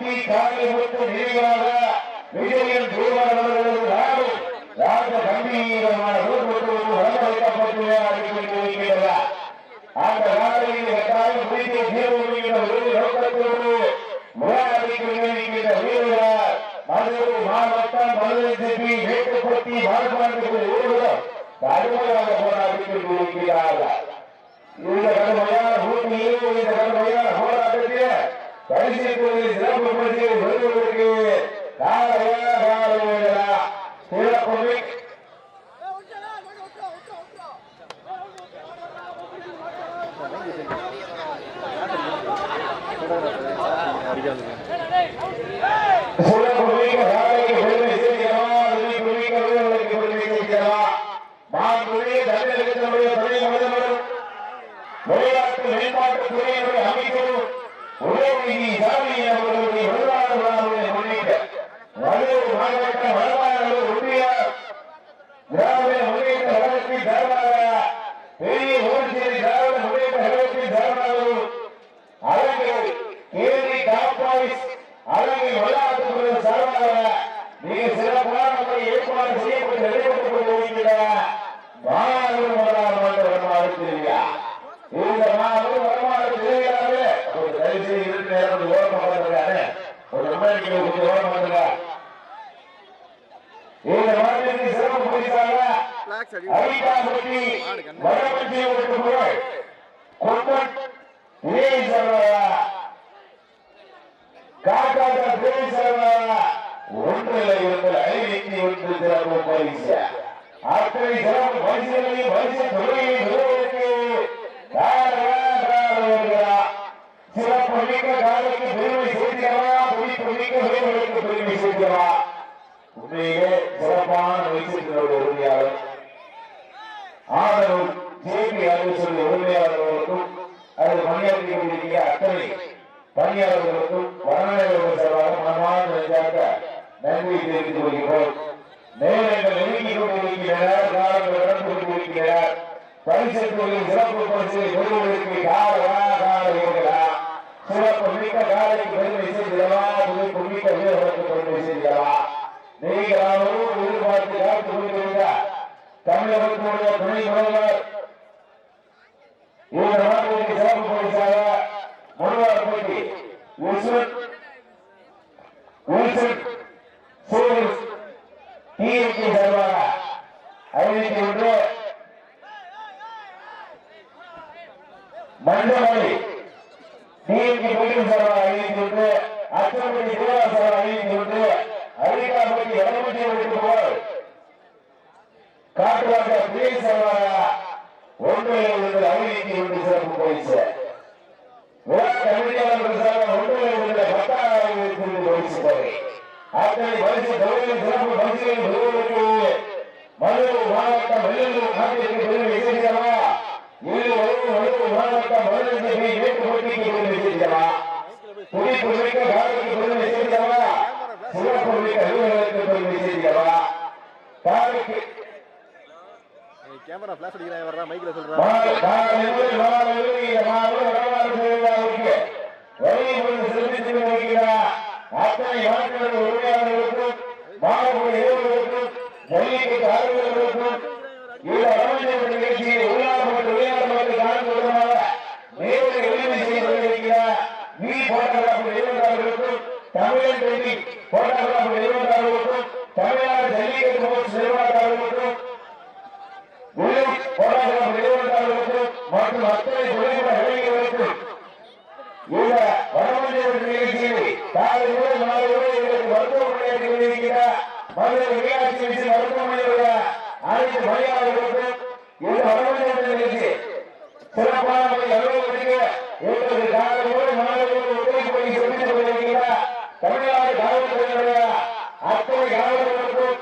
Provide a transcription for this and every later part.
பட்டி காளிமுத்து நினைவாக விஜயன் தூவன் அவர்களது ராஜ கம்பீரமான ரூபத்தோடு வளர்க்கப்பட்டு அறிவிக்கிறது அந்த நாளையில் கட்டாயம் முடித்து தீர்வுகின்ற ஒரு நோக்கத்தோடு முறையாடிக்கு வீரர் மதுரை மாவட்டம் மதுரை சிபி மேட்டுப்பட்டி மாறுபாட்டுக்கு ஊர்வலம் கடுமையாக போராடி கொண்டிருக்கிறார்கள் இந்த கடுமையான பூமியில் இந்த கடுமையான போராட்டத்தில் பரிசு தொழில் சிறப்பு பரிசை பெறுவதற்கு காலையா காலையா சிறப்பு மிக்க சிறப்பு மிக்க காலைக்கு பெருமை சேர்க்கிறவா சிறப்பு மிக்க வீரர்களுக்கு பெருமை சேர்க்கிறவா மாண்புமிகு தமிழகத்தினுடைய துணை முதல்வரும் விளையாட்டு மேம்பாட்டு துறையினுடைய அமைச்சரும் உதயநிதி சாமி அவர்களுடைய வருடாத விழாவை முன்னிட்டு வடலூர் மாவட்ட வடமாநல்லூர் ஒன்றிய திராவிட முன்னேற்ற கழகத்தின் சார்பாக பெரிய ஊர்ச்சேரி திராவிட முன்னேற்ற கழகத்தின் சார்பாகவும் அழகு கேள்வி டாப்பாய்ஸ் அழகு விளையாட்டுத்துறை சார்பாக மிக சிறப்பான முறையில் ஏற்பாடு செய்யப்பட்டு நடைபெற்றுக் கொண்டிருக்கிற மாணவர் முதலாளர் வருமானத்திலேயா இந்த மாணவர் வருமானத்திலேயாவே ஒரு தயவு செய்து இருக்கிற நேரம் கொஞ்சம் ஓரமா பார்த்துருக்காரு ஒரு அமெரிக்க கொஞ்சம் ஓரமா பார்த்துருக்கா இந்த மாநிலத்தின் சிறப்பு பரிசாக பிளாக்ஸ் அடி அரிகாபுரி வடமஞ்சி ஒரு புகழ் கொம்பன் இளையசர்வா காக்காத பேசவா ஒன்றில் இருந்து ஐநூத்தி ஒன்று சிறப்பு பரிசு. பெருமை சேர்க்கிறவா? பெருமை சேர்க்கிறவா? உண்மையிலே சிறப்பான உரிமையாளர். ஆதரவு ஜேபி உரிமையாளர்களுக்கும் அது பணியாற்றி அத்தனை பணியாளர்களுக்கும் வரநாயகர்கள் சார்பாக மனமான நெஞ்சாக நன்றியை தெரிவித்துக் கொள்கிறோம் நேரங்கள் நெருங்கி கொண்டிருக்கின்றனர் காலங்கள் நடந்து கொண்டிருக்கின்றனர் பரிசு தொழில் சிறப்பு பரிசை பெறுவதற்கு காலவா கால சிறப்பு மிக்க காலைக்கு பெருமை செய்கிறவா துணிப்பு மிக்க வீரர்களுக்கு பெருமை செய்கிறவா நீங்களாகவும் எதிர்பார்த்து காத்துக் கொண்டிருந்த தமிழகத்தினுடைய துணை முதல்வர். இந்த நாட்டிற்கு சிறப்பு பரிசாக டிஎம்கே சார்பாக ஐநூத்தி ஒன்று மண்டமலை டிஎம்கே போட்டியின் சார்பாக ஐநூத்தி ஒன்று அச்சம்பட்டி தேவா சார்பாக ஐநூத்தி ஒன்று அரிகாபட்டி வடமட்டி ஒன்று போல் காட்டுவாக்க பிள்ளை சார்பாக ஒன்றில் இருந்து ஐநூத்தி ஒன்று சிறப்பு பரிசு விழா கமிட்டியாளர்கள் சார்பாக ஒன்றில் இருந்து பத்தாயிரம் இருந்து பரிசு தொகை அத்தனை பரிசு தொகையில் சிறப்பு பரிசுகளை பெறுவதற்கு மதுரை மாவட்டம் வெள்ளலூர் நாட்டிற்கு பெருமை சேர்க்கிறவா இது மதுரை மாவட்டம் மதுரை மேட்டுப்பட்டிக்கு பெருமை சேர்க்கிறவா துடிப்பு மிக்க காலைக்கு பெருமை சிறப்பு மிக்க பெருமை கேமரா ஃபிளாஷ் அடிக்கிறாங்க வர்றா மைக்ல சொல்றா மாலை காலையில் வைக்கிறார் அத்தனை நாட்களது உரிமையாளர்களுக்கும் மருத்துவமனையாக மதுரை மீனாட்சி மிஷி மருத்துவமனையுடைய அனைத்து பணியாளர்களுக்கும் இந்த வடமஞ்சள் நிகழ்ச்சி சிறப்பான முறையில் அலுவலகத்துக்கு எங்களுக்கு காலை முதல் ஒத்துழைப்பு பணி தமிழ்நாடு காவல்துறையினுடைய அத்தனை காவலர்களுக்கும்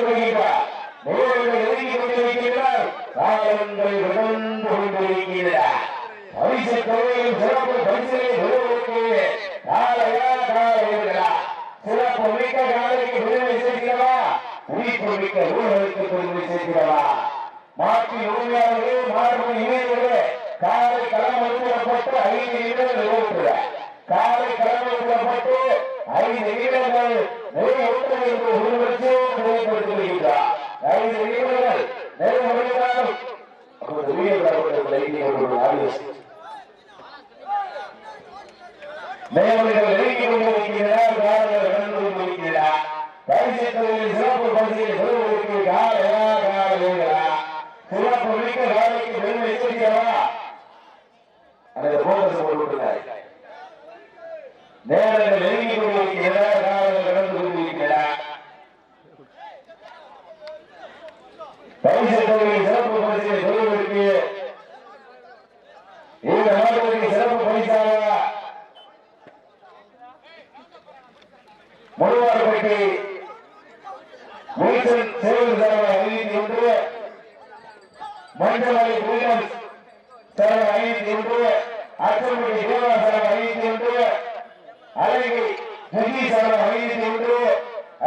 கொள்கின்றார் எழுதி கொண்டிருக்கிறார் பரிசு தொகையில் சிறப்பு பரிசுகளை காலையா சிறப்பு மிக்க காலைக்கு பெருமை செய்கிறவா உயிர்ப்பு மிக்க ஊழலுக்கு பெருமை செய்கிறவா மாற்றி உரிமையாளர்களே மாற்று இணையர்களே காலை களம் எடுக்கப்பட்டு ஐந்து இடங்கள் ஓட்டுகிறார் காலை கடமைப்பட்டு ஐந்து இடங்கள் நிறைய ஒற்றுமைக்கு உருவச்சு நிலைப்படுத்தி வருகின்றார் ஐந்து இடங்கள் நிறைய முடிந்தால் அப்போது வீரர்கள் லைட்டிங் கொண்டு ஆடியோஸ் நெருங்கி காவலர் கடந்து கொண்டிருக்கிறார் பரிசுத்தலில் சிறப்பு பரிசில் பெறுவதற்கு காலையா காலையா சிறப்பு மிக்க காலைக்கு பெருமை செய்யவா அந்த போக்கஸ் போட்டுள்ளார் நேரங்கள் நெருங்கி கொண்டிருக்கிறார் காவலர் கடந்து கொண்டிருக்கிறார் பரிசுத்தலில் சிறப்பு பரிசில் பெறுவதற்கு இந்த நாட்டுக்கு சிறப்பு பரிசாக முழுவார்பட்டி மீசல் சேவல் தலைவர் ஐநூத்தி ஒன்று மஞ்சள் வில்லியம்ஸ் தலைவர் ஐநூத்தி ஒன்று அச்சம்பட்டி தேவா சேவை ஐநூத்தி ஒன்று அழகி ஜெகி சேவை ஐநூத்தி ஒன்று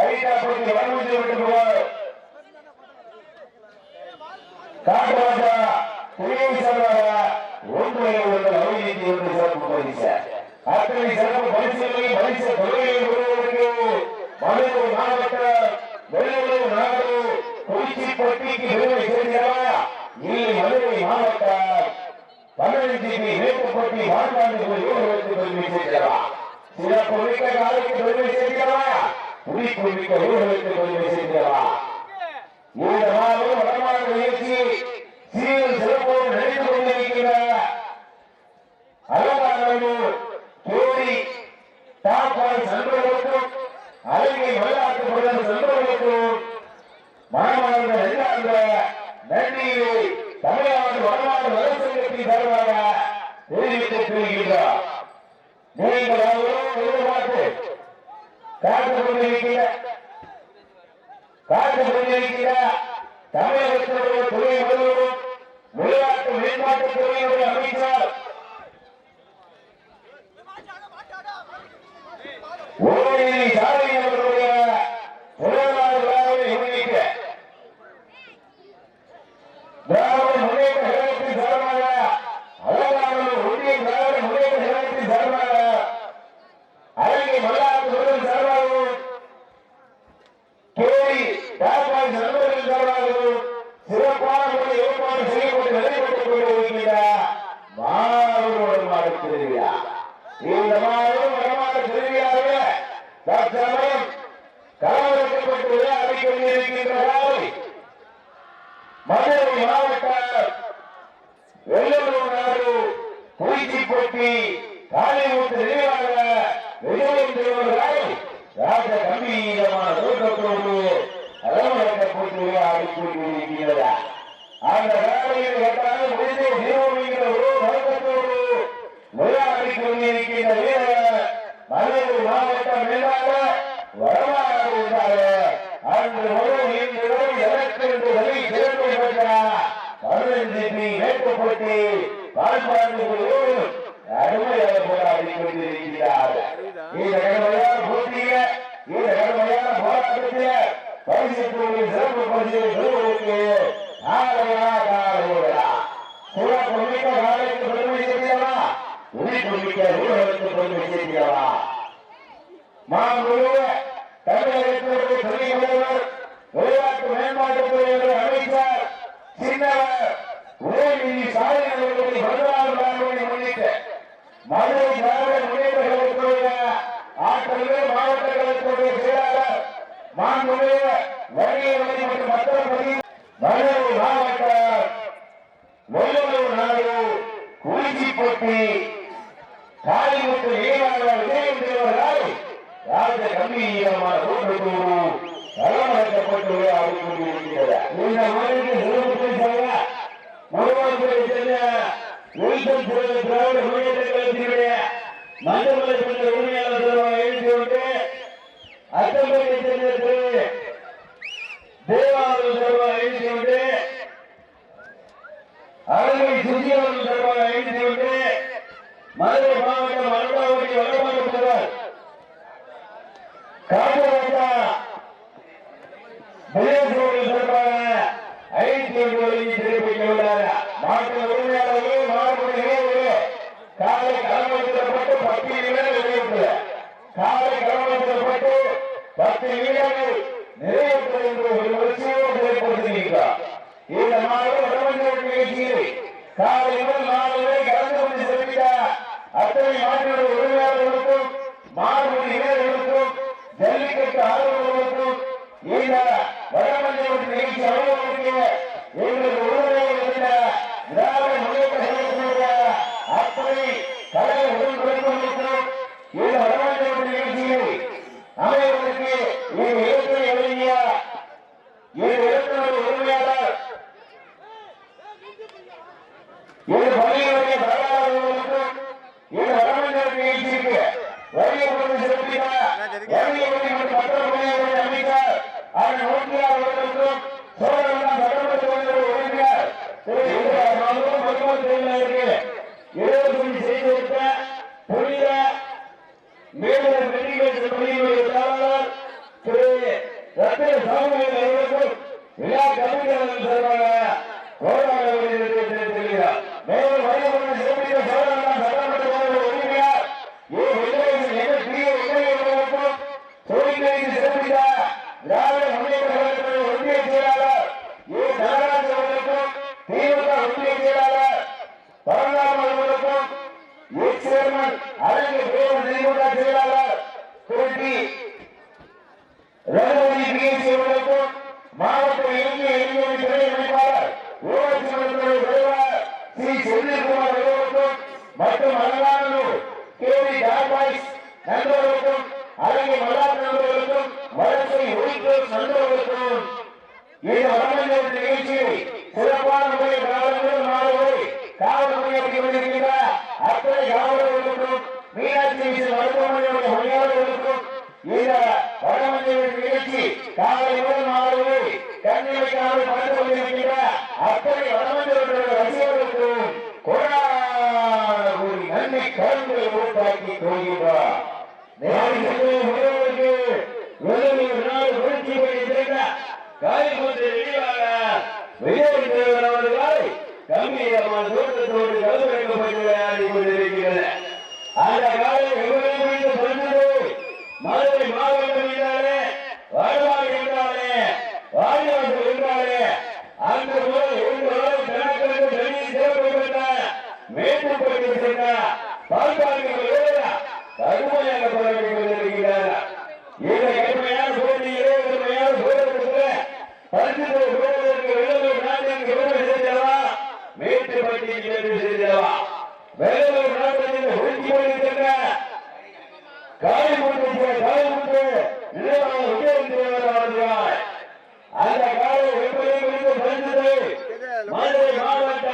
ஐட்டாப்பட்டி வறுமையை விட்டு போவார் காட்டுராஜா புலியை சேவை ஒன்றை ஒன்று ஐநூத்தி ஒன்று சிறப்பு பரிசு அத்தனை சிறப்பு பரிசுகளை பரிசு தொகையை ஒருவருக்கு மதுரை மாவட்ட வெள்ளூர் நாடு குறிச்சிப்பட்டிக்கு பெருமை சேர்ந்தவா இல்லை மதுரை மாவட்ட பதினஞ்சு மேட்டுப்பட்டி வாழ்வாண்டு யோகத்துக்கு பெருமை சேர்ந்தவா சிறப்பு மிக்க காலைக்கு பெருமை சேர்ந்தவா துடிப்பு மிக்க யோகத்துக்கு பெருமை சேர்ந்தவா இந்த மாதம் வடமான நிகழ்ச்சி சீரல் சிறப்போடு நடித்துக் கொண்டிருக்கிறார் அலங்காநல்லூர் அழகை விளையாட்டுப்படுகிற தமிழ்நாடு வடநாடு வளர்ச்சியத்தின் சார்பாக தெரிவித்துக் கொள்கின்றார் நீங்கள் அவரும் எதிர்பார்த்து காத்துக் கொண்டிருக்கிற காத்துக் கொண்டிருக்கிற தமிழகத்தினுடைய துறை முதல்வரும் விளையாட்டு துறையினுடைய அமைச்சர். ஓரினை சாலை அவர்களுடைய பிறந்தநாள் விழாவை முன்னிட்டு திராவிட முன்னேற்ற கழகத்தின் சார்பாக அலங்காநல்லூர் ஒன்றிய திராவிட முன்னேற்ற கழகத்தின் சார்பாக அழகை மல்லாத்து முருகன் சார்பாகவும் கேரி டாப்பாய் நண்பர்கள் சார்பாகவும் சிறப்பான முறையில் ஏற்பாடு செய்யப்பட்டு நடைபெற்றுக் கொண்டிருக்கின்ற மாணவர்களோடு மாடு திருவிழா இந்த மாதம் வடமாத திருவிழாவில தற்சமயம் கலவரக்கப்பட்டு விளையாடி கொண்டிருக்கின்ற மதுரை மாவட்டம் வெள்ளலூர் நாடு குறிச்சிப்பட்டி காளிமுத்து நினைவாக விஜயம் தேவர்களால் ராஜ கம்பீரமான தோற்றத்தோடு அலவரக்கப்பட்டு விளையாடி கொண்டிருக்கிறதா அந்த காலையில் கட்டாக முடிந்து நிறுவனங்கிற ஒரு நோக்கத்தோடு விளையாடி கொண்டிருக்கின்ற வீரர் மதுரை மாவட்டம் மேலாக வடமாறுவதாக அன்று முதல் இன்று வரை எனக்கு என்று வழி சிறப்பு பெற்றார் பதினைந்து பால்பாடுகளோடு அருமையாக போராடி கொண்டிருக்கிறார் இந்த கடுமையான போட்டியில இந்த கடுமையான போராட்டத்தில பரிசு தொழில் சிறப்பு பரிசை பெறுவதற்கு ஆலையா காலையா சிறப்பு மிக்க காலைக்கு பெருமை செய்கிறவா உயிர் மிக்க ஊழலுக்கு பெருமை செய்கிறவா மாண்புமிகு தமிழகத்தினுடைய துணை முதல்வர் விளையாட்டு மேம்பாட்டுத்துறை கம்பீரமான தோற்றத்தோடு களமடக்கப்பட்டு விளையாடி கொண்டிருக்கிறது இந்த மாநிலத்தில் சிறப்பு சொல்ல சேர்ந்த வில்சன் திராவிட முன்னேற்ற கழகத்தினுடைய மஞ்சமலை பற்றி உரிமையாளர் சிறுவன் எழுதி கொண்டு சேர்ந்த திரு எழுதி கொண்டு அழகை எழுதி கொண்டு மதுரை மாவட்டம் அருணாவதி வடமாற்றப்படுவார் காமராஜா. விஜயசூரியன் சிறப்பாக ஐந்து ஜல்லிக்கட்டு ஆர்வலர்களுக்கும் இந்த வடமஞ்சள் நிகழ்ச்சி அலுவலர்களுக்கு எங்கள் உரிமையை இருந்த திராவிட முன்னேற்ற கழகத்தினுடைய அத்தனை கலை உடன்பிறப்புகளுக்கும் இந்த வடமஞ்சள் நிகழ்ச்சியில் அமைவதற்கு இடத்தினுடைய உரிமையாளர் இந்த பணியுடைய தகவல்களுக்கும் இந்த வடமஞ்சள் நிகழ்ச்சிக்கு வரிய கொண்டு சிறப்பித்த வரிய மற்றும் சந்தோஷம் நண்பர்களுக்கும் இந்த வடமஞ்சள் சிறப்பான முறையில் காவலர்கள் மாறுவதை காவல் பணியாற்றி அத்தனை காய்கொண்டு வெளியாக விஜய் தேவர் அவர்கள் கம்பீரமான தோட்டத்தோடு கலந்துரைக்கப்பட்டு விளையாடி கொண்டிருக்கிறது அந்த காலை எவ்வளவு முடிந்து சொன்னது மதுரை மாவட்டம் என்றாலே வாழ்வாள் என்றாலே வாரிவாசல் என்றாலே அன்று முதல் இன்று வரை கணக்கெடுப்பு தனி சிறப்பு பெற்ற சென்ற பால்பாடிகள் கடுமையாக போராடி கொண்டிருக்கிறார் இந்த கடுமையான பரிசு போவதற்கு வெள்ளலூர் நாட்டின் கவர்னர் செய்தவா? மேட்டுப்பட்டி செய்தவா? வெள்ளலூர் நாட்டின் ஒழுங்கி போயிருக்கின்ற காயமுட்டு காயமுட்டு நிலையான விஜயந்திரவர் அந்த காலை எப்படி குறித்து பரிசுத்தை மதுரை மாவட்ட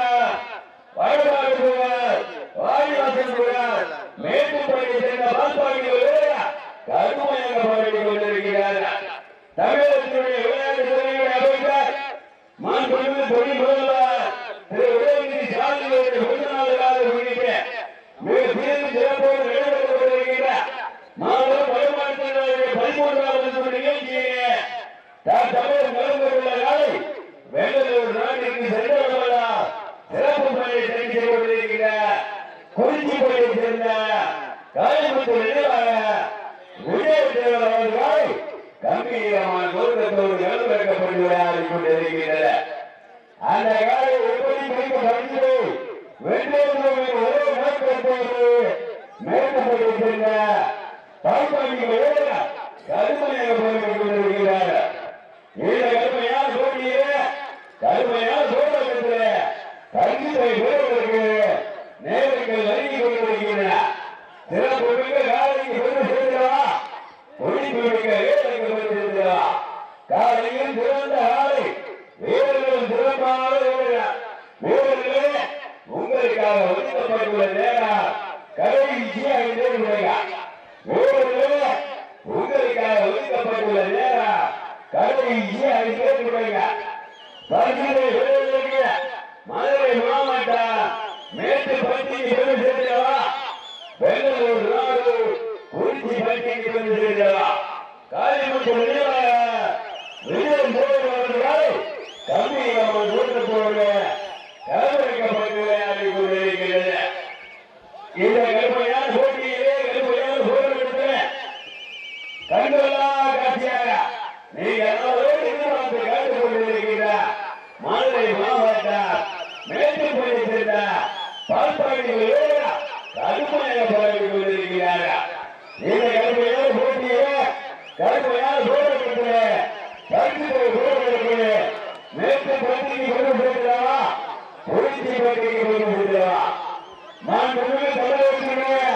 வடபாடு புகழ் வாரிவாசல் புகழ் மேட்டுப்பள்ளி சேர்ந்த பால்பாடிகள் கடுமையாக போராடி தமிழகத்தினுடைய விளையாட்டு துறையுடைய கம்பீரமான தோற்றத்தோடு கலந்து வைக்கப்பட்டு விளையாடி கொண்டிருக்கின்றனர் அந்த காலை எப்படி பிடிக்கப்படுகிறது வென்றவர்களின் ஒரே நோக்கத்தோடு மேற்கப்பட்டு சென்ற பால்பாடிகள் கடுமையாக போராடிக் கொண்டிருக்கிறார் இந்த கடுமையான போட்டியிலே கடுமையான சோழகத்திலே தங்கித்தை பெறுவதற்கு நேரங்கள் நெருங்கி கொண்டிருக்கின்றன சிறப்பு மிக்க காலைக்கு பெருமை சேர்ந்தவா ஒழிப்பு மிக்க வேலைக்கு பெருமை சேர்ந்தவா காலையில் திறந்த ஆலை வீரர்களும் சிறப்பான வீரர்கள் வீரர்களே உங்களுக்காக ஒதுக்கப்பட்டுள்ள நேரம் கடைசியாக தேர்வுங்க வீரர்களே உங்களுக்காக ஒதுக்கப்பட்டுள்ள நேரம் கடைசியாக தேர்வுங்க பரிசுகளை பெறுவதற்கு மதுரை மாவட்டம் மேட்டுப்பட்டிக்கு பெருமை சேர்ந்தவா பெங்களூர் நாடு குறிச்சி பட்டிக்கு பெருமை சேர்ந்தவா காளிமுத்து விஜயம் போடுபவர்கள் கம்பீரமான தோற்றத்தோடு கலவரைக்கப்பட்டு இந்த கடுமையான போட்டியிலே கடுமையான போராட்டத்தில் கண்கொள்ளா காட்சியாக நீங்க எல்லோரும் எதிர்பார்த்து காத்துக் கொண்டிருக்கின்ற மதுரை மாவட்டம் மேட்டுப்பள்ளி சேர்ந்த பால்பாடிகள் கடுமையாக போராடி கொண்டிருக்கிறார்கள். இந்த கடுமையான போட்டியே கடுமையான போராட்டத்தில் கருத்து மேற்கு போட்டிக்கு கொடுக்கப்படுகிறதா ஒழிச்சி போட்டிக்கு கொடுக்கப்படுகிறதா நான் தமிழக தமிழக